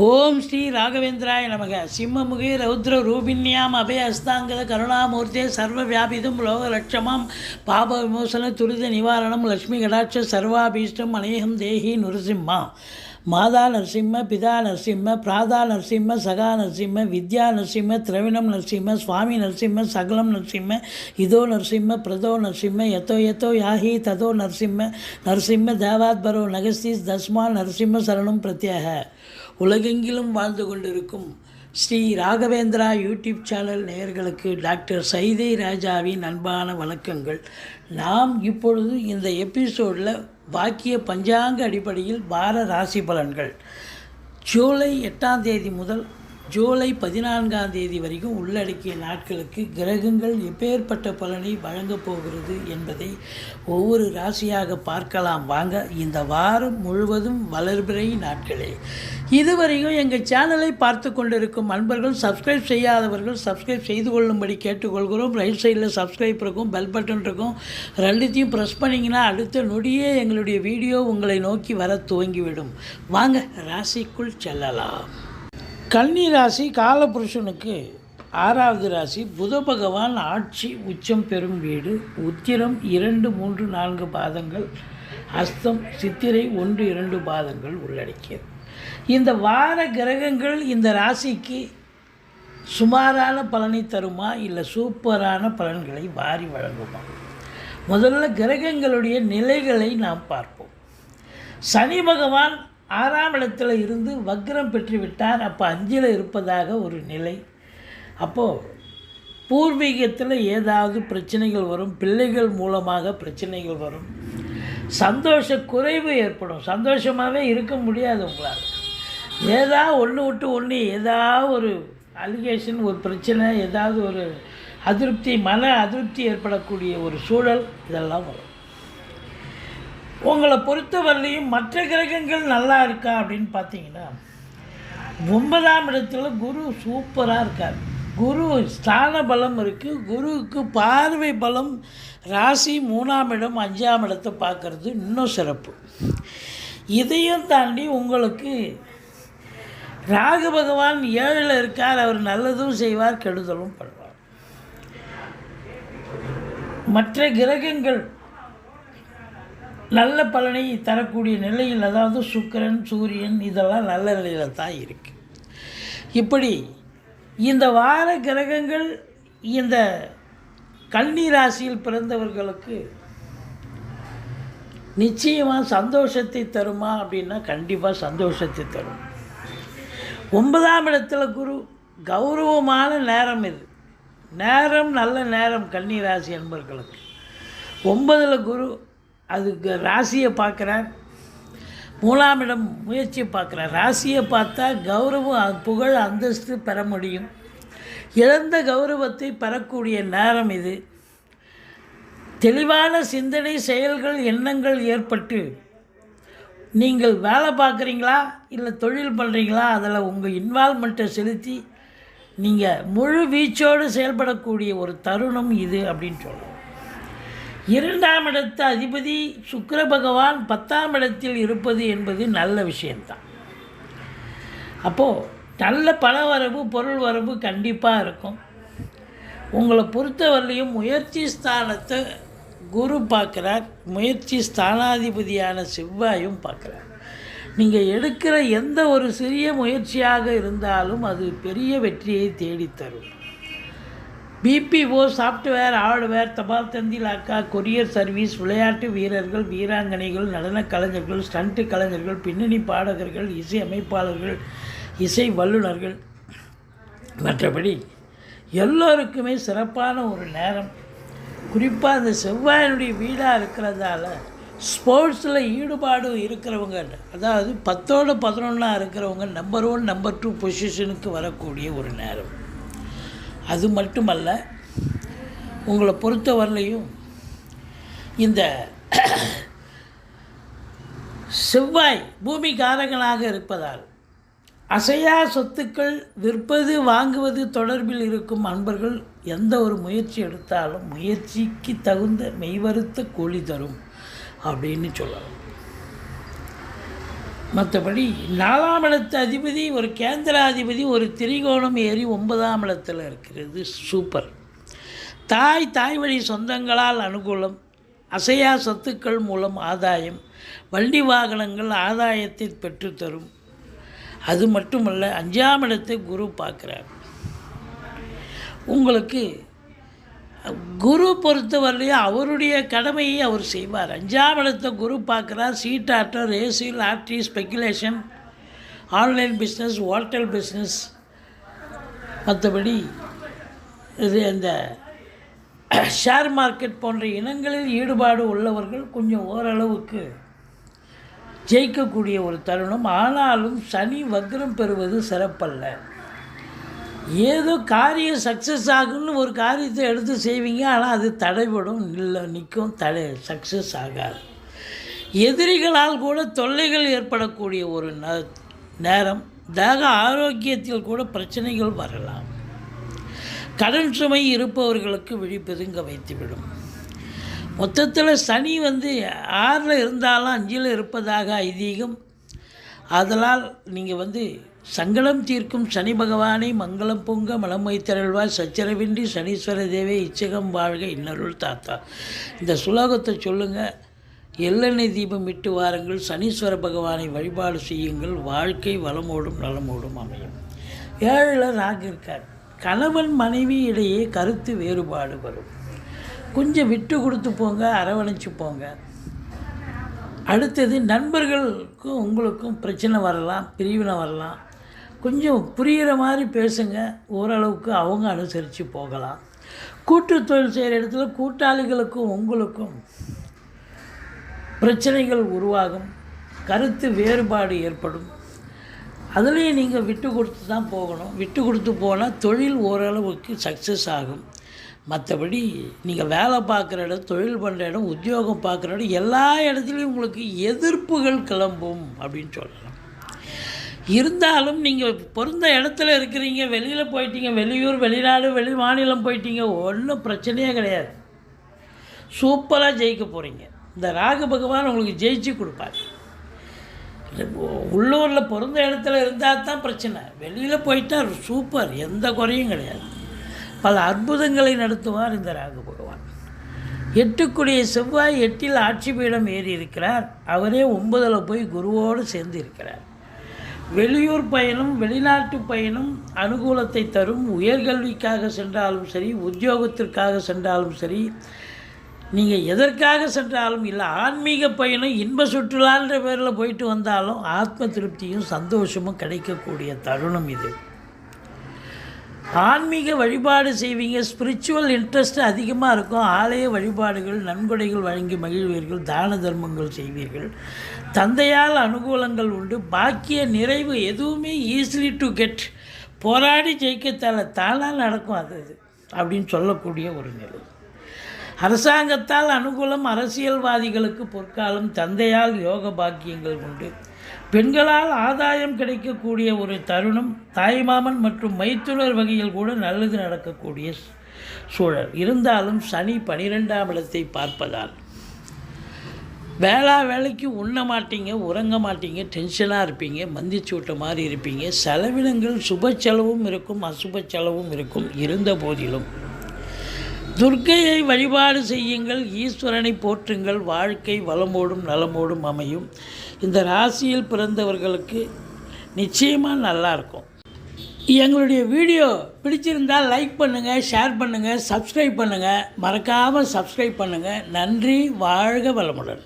ஓம் ஸ்ரீ ராகவேந்திராய நமக. சிம்மமுகி ரௌத்ர ரூபிண்யாம் அபய அஸ்தாங்கத கருணாமூர்த்தே சர்வ வியாபிதம் லோக லட்சமாம் பாப விமோசன துரித நிவாரணம் லக்ஷ்மி கடாட்ச சர்வாபீஷ்டம் அநேகம் தேகி நுரசிம்மா. மாதா நரசிம்ம பிதா நரசிம்ம பிராதா நரசிம்ம சகா நரசிம்ம வித்யா நரசிம்ம திரவிணம் நரசிம்ம சுவாமி நரசிம்ம சகலம் நரசிம்ம இதோ நரசிம்ம பிரதோ நரசிம்ம எத்தோ எத்தோ யாஹி ததோ நரசிம்ம நரசிம்ம தேவாத்பரோ நகஸ்தீஸ் தஸ்மா நரசிம்ம சரணம் பிரத்யேக. உலகெங்கிலும் வாழ்ந்து கொண்டிருக்கும் ஸ்ரீ ராகவேந்திரா யூடியூப் சேனல் நேயர்களுக்கு டாக்டர் சைதை ராஜாவின் அன்பான வணக்கங்கள். நாம் இப்பொழுது இந்த எபிசோடில் வாக்கிய பஞ்சாங்க அடிப்படையில் வார ராசி பலன்கள். ஜூலை எட்டாம் தேதி முதல் ஜூலை பதினான்காம் தேதி வரைக்கும் உள்ளடக்கிய நாட்களுக்கு கிரகங்கள் எப்பேற்பட்ட பலனை வழங்கப் போகிறது என்பதை ஒவ்வொரு ராசியாக பார்க்கலாம். வாங்க இந்த வாரம் முழுவதும் வளர்பிறை நாட்களே. இதுவரையும் எங்கள் சேனலை பார்த்து கொண்டிருக்கும் அன்பர்கள் சப்ஸ்கிரைப் செய்யாதவர்கள் சப்ஸ்கிரைப் செய்து கொள்ளும்படி கேட்டுக்கொள்கிறோம். ரைட் சைடில் சப்ஸ்கிரைப் இருக்கும் பெல் பட்டன் இருக்கும். ரெண்டுத்தையும் ப்ரெஸ் பண்ணிங்கன்னா அடுத்த நொடியே எங்களுடைய வீடியோ உங்களை நோக்கி வர துவங்கிவிடும். வாங்க ராசிக்குள் செல்லலாம். கன்னி ராசி காலபுருஷனுக்கு ஆறாவது ராசி புத பகவான் ஆட்சி உச்சம் பெறும் வீடு உத்திரம் இரண்டு மூன்று நான்கு பாதங்கள் அஸ்தம் சித்திரை ஒன்று இரண்டு பாதங்கள் உள்ளடக்கியது. இந்த வார கிரகங்கள் இந்த ராசிக்கு சுமாரான பலனை தருமா இல்லை சூப்பரான பலன்களை வாரி வழங்குமா? முதல்ல கிரகங்களுடைய நிலைகளை நாம் பார்ப்போம். சனி பகவான் ஆறாம் இடத்துல இருந்து வக்ரம் பெற்றுவிட்டார். அப்போ அஞ்சில் இருப்பதாக ஒரு நிலை. அப்போது பூர்வீகத்தில் ஏதாவது பிரச்சனைகள் வரும் பிள்ளைகள் மூலமாக பிரச்சனைகள் வரும். சந்தோஷ குறைவு ஏற்படும். சந்தோஷமாகவே இருக்க முடியாது உங்களால். ஏதாவது ஒன்று விட்டு ஒன்று ஏதாவது ஒரு அலிகேஷன் ஒரு பிரச்சனை ஏதாவது ஒரு அதிருப்தி மன அதிருப்தி ஏற்படக்கூடிய ஒரு சூழல் இதெல்லாம் வரும். உங்களை பொறுத்தவரையிலையும் மற்ற கிரகங்கள் நல்லா இருக்கா அப்படின்னு பார்த்தீங்கன்னா ஒன்பதாம் இடத்துல குரு சூப்பராக இருக்கார். குரு ஸ்தான பலம் இருக்குது குருவுக்கு பார்வை பலம் ராசி மூணாம் இடம் அஞ்சாம் இடத்தை பார்க்குறது இன்னும் சிறப்பு. இதையும் தாண்டி உங்களுக்கு ராகு பகவான் ஏழில் இருக்கார். அவர் நல்லதும் செய்வார் கெடுதலும் பண்ணுவார் மற்ற கிரகங்கள் நல்ல பலனை தரக்கூடிய நிலையில் அதாவது சுக்கிரன் சூரியன் இதெல்லாம் நல்ல நிலையில் தான் இருக்குது இப்படி இந்த வார கிரகங்கள் இந்த கன்னி ராசியில் பிறந்தவர்களுக்கு நிச்சயமாக சந்தோஷத்தை தருமா அப்படின்னா கண்டிப்பாக சந்தோஷத்தை தரும். ஒன்பதாம் இடத்துல குரு கௌரவமான நேரம் இது. நேரம் நல்ல நேரம் கன்னி ராசி என்பவர்களுக்கு ஒன்பதில் குரு அதுக்கு ராசியை பார்க்குறார். மூலாமிடம் முயற்சியை பார்க்குறார். ராசியை பார்த்தா கௌரவம் புகழ் அந்தஸ்து பெற முடியும். இழந்த கௌரவத்தை பெறக்கூடிய நேரம் இது. தெளிவான சிந்தனை செயல்கள் எண்ணங்கள் ஏற்பட்டு நீங்கள் வேலை பார்க்குறீங்களா? இல்லை தொழில் பண்ணுறீங்களா அதில் உங்கள் இன்வால்மெண்ட்டை செலுத்தி நீங்கள் முழு வீச்சோடு செயல்படக்கூடிய ஒரு தருணம் இது அப்படின்னு சொல்லலாம் இரண்டாம் இடத்து அதிபதி சுக்கர பகவான் பத்தாம் இடத்தில் இருப்பது என்பது நல்ல விஷயம்தான். அப்போது நல்ல பண வரவு பொருள் வரவு கண்டிப்பாக இருக்கும். உங்களை பொறுத்தவரையிலையும் முயற்சி ஸ்தானத்தை குரு பார்க்குறார். முயற்சி ஸ்தானாதிபதியான செவ்வாயும் பார்க்குறார். நீங்கள் எடுக்கிற எந்த ஒரு சிறிய முயற்சியாக இருந்தாலும் அது பெரிய வெற்றியை தேடித்தரும் பிபிஓ சாஃப்ட்வேர் ஹார்ட்வேர் தபால் தந்தி லாக்கா கொரியர் சர்வீஸ் விளையாட்டு வீரர்கள் வீராங்கனைகள் நடன கலைஞர்கள் ஸ்டண்ட்டு கலைஞர்கள் பின்னணி பாடகர்கள் இசை அமைப்பாளர்கள் இசை வல்லுநர்கள். மற்றபடி எல்லோருக்குமே சிறப்பான ஒரு நேரம். குறிப்பாக அந்த செவ்வாயினுடைய வீடாக இருக்கிறதால ஸ்போர்ட்ஸில் ஈடுபாடு இருக்கிறவங்க அதாவது பத்தோடு பதினொன்றா இருக்கிறவங்க நம்பர் ஒன் நம்பர் டூ பொசிஷனுக்கு வரக்கூடிய ஒரு நேரம். அது மட்டுமல்ல உங்களை பொறுத்தவரையிலையும் இந்த செவ்வாய் பூமி காரகனாக இருப்பதால் அசையா சொத்துக்கள் விற்பது வாங்குவது தொடர்பில் இருக்கும் அன்பர்கள் எந்த ஒரு முயற்சி எடுத்தாலும் முயற்சிக்கு தகுந்த மெய்வருத்த கூலி தரும் அப்படின்னு சொல்லலாம். மற்றபடி நாலாம் இடத்து அதிபதி ஒரு கேந்திராதிபதி ஒரு திரிகோணம் ஏறி ஒன்பதாம் இடத்துல இருக்கிறது சூப்பர். தாய் தாய் வழி சொந்தங்களால் அனுகூலம் அசையா சொத்துக்கள் மூலம் ஆதாயம் வண்டி வாகனங்கள் ஆதாயத்தை பெற்றுத்தரும். அது மட்டுமல்ல அஞ்சாம் இடத்தை குரு பார்க்குறார். உங்களுக்கு குரு பொறுத்தவரையிலையும் அவருடைய கடமையை அவர் செய்வார். அஞ்சாம் இடத்தை குரு பார்க்குறார் சீட்டாட்டம் racial lottery speculation online business hotel business மற்றபடி இது அந்த ஷேர் மார்க்கெட் போன்ற இனங்களில் ஈடுபாடு உள்ளவர்கள் கொஞ்சம் ஓரளவுக்கு ஜெயிக்கக்கூடிய ஒரு தருணம். ஆனாலும் சனி வக்ரம் பெறுவது சிறப்பல்ல. ஏதோ காரியம் சக்ஸஸ் ஆகும்னு ஒரு காரியத்தை எடுத்து செய்வீங்க ஆனால் அது தடைபடும் இல்லை நிற்கும் தடை சக்ஸஸ் ஆகாது. எதிரிகளால் கூட தொல்லைகள் ஏற்படக்கூடிய ஒரு ந- நேரம் தேக ஆரோக்கியத்தில் கூட பிரச்சனைகள் வரலாம். கடன் சுமை இருப்பவர்களுக்கு விழிப்பதுங்க வைத்துவிடும். மொத்தத்தில் சனி வந்து ஆறில் இருந்தாலும் அஞ்சில் இருப்பதாக ஐதீகம். அதனால் நீங்கள் வந்து சங்கடம் தீர்க்கும் சனி பகவானை மங்களம் பொங்க மலம் திரள்வாய் சச்சரவின்றி சனீஸ்வர தேவே இச்சகம் வாழ்க இன்னருள் தாத்தா. இந்த சுலோகத்தை சொல்லுங்கள் எள்ளெண்ணெய் தீபம் இட்டு வாருங்கள். சனீஸ்வர பகவானை வழிபாடு செய்யுங்கள். வாழ்க்கை வளமோடும் நலமோடும் அமையும். ஏழில் ராகு இருக்கார். கணவன் மனைவி இடையே கருத்து வேறுபாடு வரும். கொஞ்சம் விட்டு கொடுத்து போங்க அரவணைச்சு போங்க. அடுத்தது நண்பர்களுக்கும் உங்களுக்கும் பிரச்சனை வரலாம் பிரிவினை வரலாம். கொஞ்சம் புரிகிற மாதிரி பேசுங்க. ஓரளவுக்கு அவங்க அனுசரித்து போகலாம். கூட்டு தொழில் செய்கிற இடத்துல கூட்டாளிகளுக்கும் உங்களுக்கும் பிரச்சனைகள் உருவாகும். கருத்து வேறுபாடு ஏற்படும். அதுலேயும் நீங்கள் விட்டு கொடுத்து தான் போகணும். விட்டு கொடுத்து போனால் தொழில் ஓரளவுக்கு சக்ஸஸ் ஆகும். மற்றபடி நீங்கள் வேலை பார்க்குற இடம் தொழில் பண்ணுற இடம் உத்தியோகம் பார்க்குற இடம் எல்லா இடத்துலையும் உங்களுக்கு எதிர்ப்புகள் கிளம்பும் அப்படின்னு சொல்லலாம். இருந்தாலும் நீங்கள் பொருந்த இடத்துல இருக்கிறீங்க வெளியில் போயிட்டீங்க வெளியூர் வெளிநாடு வெளி மாநிலம் போயிட்டீங்க ஒன்றும் பிரச்சனையே கிடையாது. சூப்பராக ஜெயிக்க போகிறீங்க இந்த ராகு பகவான் உங்களுக்கு ஜெயிச்சு கொடுப்பார். உள்ளூரில் பிறந்த இடத்துல இருந்தால் தான் பிரச்சனை. வெளியில் போயிட்டால் சூப்பர் எந்த குறையும் கிடையாது. பல அற்புதங்களை நடத்துவார் இந்த ராகு பகவான். எட்டுக்குடிய செவ்வாய் எட்டில் ஆட்சி பீடம் ஏறி இருக்கிறார். அவரே ஒன்பதில் போய் குருவோடு சேர்ந்து இருக்கிறார். வெளியூர் பயணம் வெளிநாட்டு பயணம் அனுகூலத்தை தரும். உயர்கல்விக்காக சென்றாலும் சரி உத்தியோகத்திற்காக சென்றாலும் சரி நீங்கள் எதற்காக சென்றாலும் இல்லை ஆன்மீக பயணம் இன்ப சுற்றுலான்ற பேரில் போயிட்டு வந்தாலும் ஆத்ம திருப்தியும் சந்தோஷமும் கிடைக்கக்கூடிய தருணம் இது. ஆன்மீக வழிபாடு செய்வீங்க. ஸ்பிரிச்சுவல் இன்ட்ரெஸ்ட் அதிகமாக இருக்கும். ஆலய வழிபாடுகள் நன்கொடைகள் வழங்கி மகிழ்வீர்கள். தான தர்மங்கள் செய்வீர்கள். தந்தையால் அனுகூலங்கள் உண்டு. பாக்கிய நிறைவு எதுவுமே ஈஸிலி டு கெட் போராடி ஜெயிக்கத்தால தானாக நடக்கும் அது அது அப்படின்னு சொல்லக்கூடிய ஒரு நிலை. அரசாங்கத்தால் அனுகூலம் அரசியல்வாதிகளுக்கு பொற்காலம் தந்தையால் யோக பாக்கியங்கள் உண்டு. பெண்களால் ஆதாயம் கிடைக்கக்கூடிய ஒரு தருணம் தாய்மாமன் மற்றும் மைத்துனர் வகையில் கூட நல்லது நடக்கக்கூடிய சூழல். இருந்தாலும் சனி பனிரெண்டாம் இடத்தை பார்ப்பதால் வேளா வேலைக்கு உண்ண மாட்டீங்க உறங்க மாட்டீங்க டென்ஷனாக இருப்பீங்க மந்திச்சு விட்ட மாதிரி இருப்பீங்க செலவினங்கள் சுப செலவும் இருக்கும் அசுப செலவும் இருக்கும் இருந்த போதிலும். துர்க்கையை வழிபாடு செய்யுங்கள் ஈஸ்வரனை போற்றுங்கள் வாழ்க்கை வளமோடும் நலமோடும் அமையும். இந்த ராசியில் பிறந்தவர்களுக்கு நிச்சயமாக நல்லா இருக்கும். எங்களுடைய வீடியோ பிடிச்சிருந்தால் லைக் பண்ணுங்கள் ஷேர் பண்ணுங்கள் சப்ஸ்கிரைப் பண்ணுங்கள் மறக்காமல் சப்ஸ்கிரைப் பண்ணுங்கள் நன்றி வாழ்க வளமுடன்.